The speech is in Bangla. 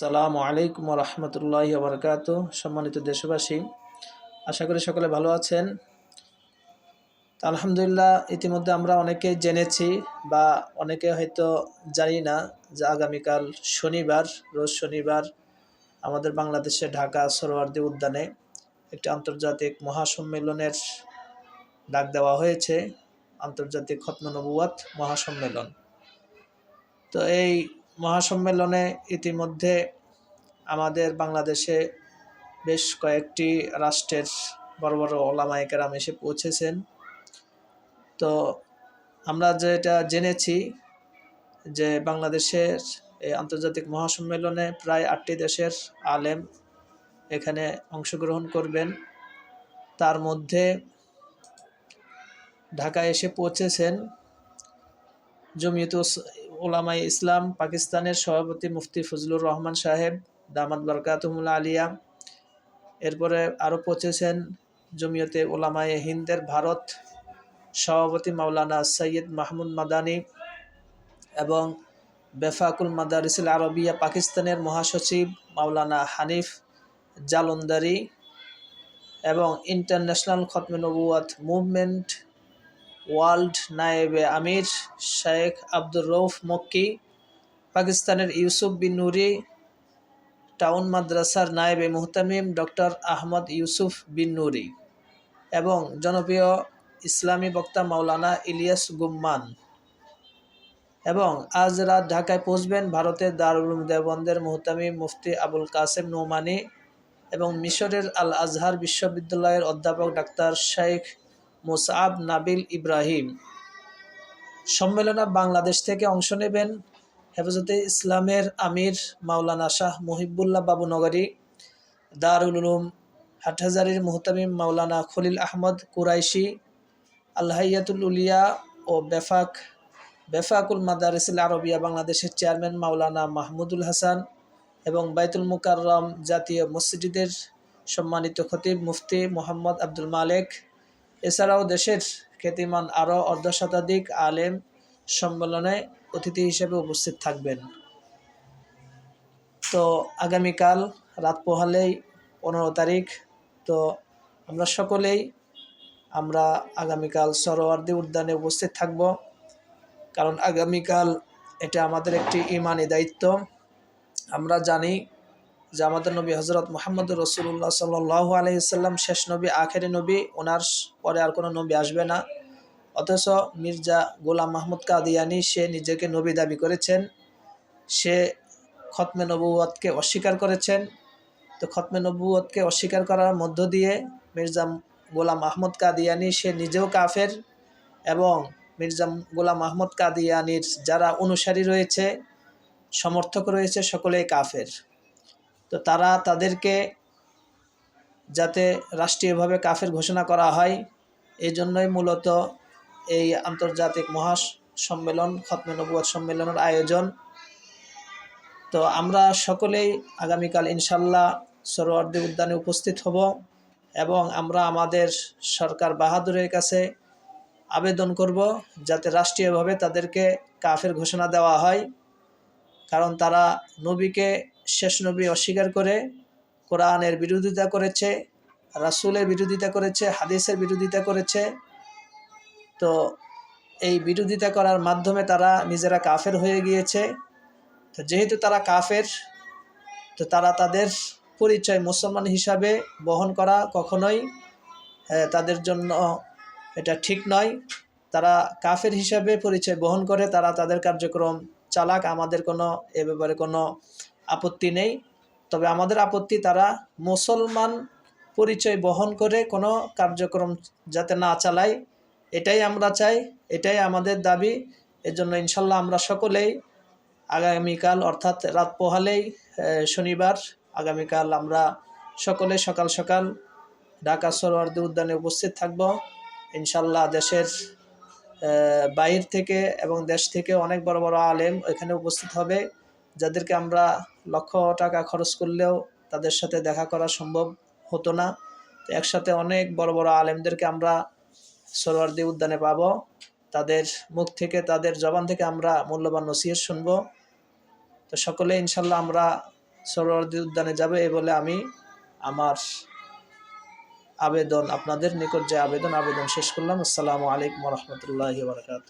সালামু আলাইকুম রহমতুল্লাহ বরকাত সম্মানিত দেশবাসী, আশা করি সকলে ভালো আছেন। আলহামদুলিল্লাহ, ইতিমধ্যে আমরা অনেকে জেনেছি বা অনেকে হয়তো জানি না যে আগামীকাল শনিবার, রোজ শনিবার আমাদের বাংলাদেশে ঢাকা সরোয়ার্দী উদ্যানে একটি আন্তর্জাতিক মহাসম্মেলনের ডাক দেওয়া হয়েছে, আন্তর্জাতিক খতমনবুয়াত মহাসম্মেলন। তো এই মহাসম্মেলনে ইতিমধ্যে আমাদের বাংলাদেশে বেশ কয়েকটি রাষ্ট্রের বড় বড় ওলামায়িকেরাম এসে পৌঁছেছেন। তো আমরা যেটা জেনেছি যে বাংলাদেশের এই আন্তর্জাতিক মহাসম্মেলনে প্রায় আটটি দেশের আলেম এখানে অংশগ্রহণ করবেন। তার মধ্যে ঢাকায় এসে পৌঁছেছেন জমিয়ত ওলামাই ইসলাম, পাকিস্তানের সভাপতি মুফতি ফজলুর রহমান সাহেব দামাদ বরকাতমুল আলিয়া, এরপরে আরও পৌঁছেছেন জমিয়তে ওলামায়ে হিন্দের ভারত সভাপতি মাওলানা সৈয়দ মাহমুদ মাদানি এবং বেফাকুল মাদারিসুল আরবিয়া পাকিস্তানের মহাসচিব মাওলানা হানিফ জালন্দারি এবং ইন্টারন্যাশনাল খতমে নবুয়াত মুভমেন্ট ওয়ার্ল্ড নায়েবে আমির শেখ আব্দুর রৌফ মক্কি, পাকিস্তানের ইউসুফ বিন নুরি, টাউন মাদ্রাসার নায়েবে মুহতামিম ডক্টর আহমদ ইউসুফ বিন নুরি এবং জনপ্রিয় ইসলামী বক্তা মাওলানা ইলিয়াস গুম্মান এবং আজ রাত ঢাকায় পৌঁছবেন ভারতের দারুল দেবন্দের মুহতামিম মুফতি আবুল কাসেম নৌমানি এবং মিশরের আল আজহার বিশ্ববিদ্যালয়ের অধ্যাপক doctor Sheikh Musab Nabil Ibrahim. সম্মেলনে বাংলাদেশ থেকে অংশ নেবেন হেফাজতে ইসলামের আমির মাওলানা শাহ মহিবুল্লাহ বাবুনগরী দারুল উলুম হাটহাজারির মুহতামিম মাওলানা খলিল আহমদ কুরাইশি আল্লাহিয়াতুল উলিয়া ও বেফাক, বেফাকুল মাদারিসুল আরবিয়া বাংলাদেশের চেয়ারম্যান মাওলানা মাহমুদুল হাসান এবং বাইতুল মুকাররম জাতীয় মসজিদের সম্মানিত খতিব মুফতি মোহাম্মদ আব্দুল মালেক এছাড়াও দেশের খ্যাতিমান আরও অর্ধশতাধিক আলেম সম্মেলনে অতিথি হিসেবে উপস্থিত থাকবেন। তো আগামীকাল রাত পোহালেই পনেরো তারিখ, তো আমরা সকলেই আমরা আগামীকাল সরোয়ার্দি উদ্যানে উপস্থিত থাকব। কারণ আগামীকাল এটা আমাদের একটি ইমানি দায়িত্ব। আমরা জানি যে আমাদের নবী হজরত মোহাম্মদ রসুল্লাহ সাল্লাহ আলহিসাল্লাম শেষ নবী, আখেরি নবী ওনার পরে আর কোনো নবী আসবে না। অথচ মির্জা গোলাম মাহমুদ কাদিয়ানি, সে নিজেকে নবী দাবি করেছেন। সে খতমে নবুয়তকে অস্বীকার করেছেন। তো খতমে নবুয়তকে অস্বীকার করার মধ্য দিয়ে মির্জা গোলাম মাহমুদ কাদিয়ানি, সে নিজেও কাফের এবং মির্জা গোলাম মাহমুদ কাদিয়ানির যারা অনুসারী রয়েছে, সমর্থক রয়েছে, সকলেই কাফের। তো তারা তাদেরকে যাতে রাষ্ট্রীয়ভাবে কাফের ঘোষণা করা হয় এই জন্যই মূলত এই আন্তর্জাতিক মহা সম্মেলন খতমে নবুয়াদ সম্মেলনের আয়োজন। তো আমরা সকলেই আগামীকাল ইনশাল্লাহ সরোয়ার্দী উদ্যানে উপস্থিত হব এবং আমরা আমাদের সরকার বাহাদুরের কাছে আবেদন করব যাতে রাষ্ট্রীয়ভাবে তাদেরকে কাফের ঘোষণা দেওয়া হয়। কারণ তারা নবীকে শেষ নবী অস্বীকার করে, কোরআনের বিরোধিতা করেছে, রাসুলের বিরোধিতা করেছে, হাদিসের বিরোধিতা করেছে। তো এই বিরোধিতা করার মাধ্যমে তারা নিজেরা কাফের হয়ে গিয়েছে। তো যেহেতু তারা কাফের, তো তারা তাদের পরিচয় মুসলমান হিসাবে বহন করা কখনোই তাদের জন্য এটা ঠিক নয়। তারা কাফের হিসাবে পরিচয় বহন করে, তারা তাদের কার্যক্রম চালাক। আমাদের কোনো, এ ব্যাপারে কোনো আপত্তি নেই। তবে আমাদের আপত্তি তারা মুসলমান পরিচয় বহন করে কোনো কার্যক্রম যাতে না চালায়, এটাই আমরা চাই, এটাই আমাদের দাবি। এজন্য ইনশাল্লাহ আমরা সকলেই আগামীকাল অর্থাৎ রাত পোহালেই শনিবার আগামীকাল আমরা সকলে সকাল সকাল ঢাকা সরোয়ার্দী উদ্যানে উপস্থিত থাকব। ইনশাল্লাহ দেশের বাইর থেকে এবং দেশ থেকে অনেক বড় বড় আলেম এখানে উপস্থিত হবে। যাদেরকে আমরা লক্ষ টাকা খরচ করলেও তাদের সাথে দেখা করা সম্ভব হতো না। তো একসাথে অনেক বড় বড় আলেমদেরকে আমরা সরোয়ার্দি উদ্যানে পাব। তাদের মুখ থেকে, তাদের জবান থেকে আমরা মূল্যবান নসিহত শুনব। তো সকলে ইনশাল্লাহ আমরা সরোয়ার্দী উদ্যানে যাবে এই বলে আমি আমার আবেদন, আপনাদের নিকট যে আবেদন আবেদন শেষ করলাম। আসসালামু আলাইকুম রহমতুল্লাহ বারকাত